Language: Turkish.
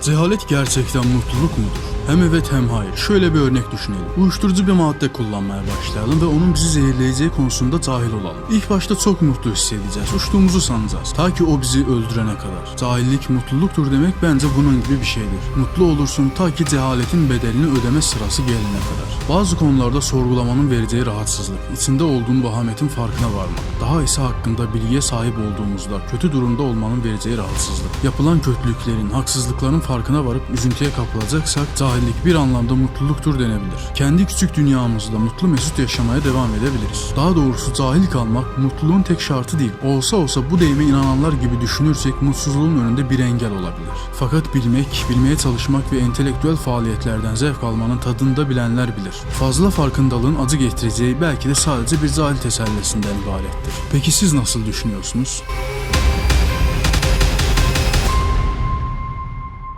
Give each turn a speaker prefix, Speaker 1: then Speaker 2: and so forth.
Speaker 1: Cehalet gerçekten mutluluk mudur? Hem evet hem hayır. Şöyle bir örnek düşünelim. Uyuşturucu bir madde kullanmaya başlayalım ve onun bizi zehirleyeceği konusunda cahil olalım. İlk başta çok mutlu hissedeceğiz. Uçtuğumuzu sanacağız. Ta ki o bizi öldürene kadar. Cahillik mutluluktur demek bence bunun gibi bir şeydir. Mutlu olursun ta ki cehaletin bedelini ödeme sırası gelene kadar. Bazı konularda sorgulamanın vereceği rahatsızlık, içinde olduğun vahametin farkına varmak, daha ise hakkında bilgiye sahip olduğumuzda kötü durumda olmanın vereceği rahatsızlık, yapılan kötülüklerin, haksızlıkların farkına varıp üzüntüye kapılacaksak cahillik bir anlamda mutluluktur denebilir. Kendi küçük dünyamızda mutlu mesut yaşamaya devam edebiliriz. Daha doğrusu cahil kalmak mutluluğun tek şartı değil. Olsa olsa bu deyime inananlar gibi düşünürsek mutsuzluğun önünde bir engel olabilir. Fakat bilmek, bilmeye çalışmak ve entelektüel faaliyetlerden zevk almanın tadını da bilenler bilir. Fazla farkındalığın acı getireceği belki de sadece bir cahil tesellisinden ibarettir. Peki siz nasıl düşünüyorsunuz?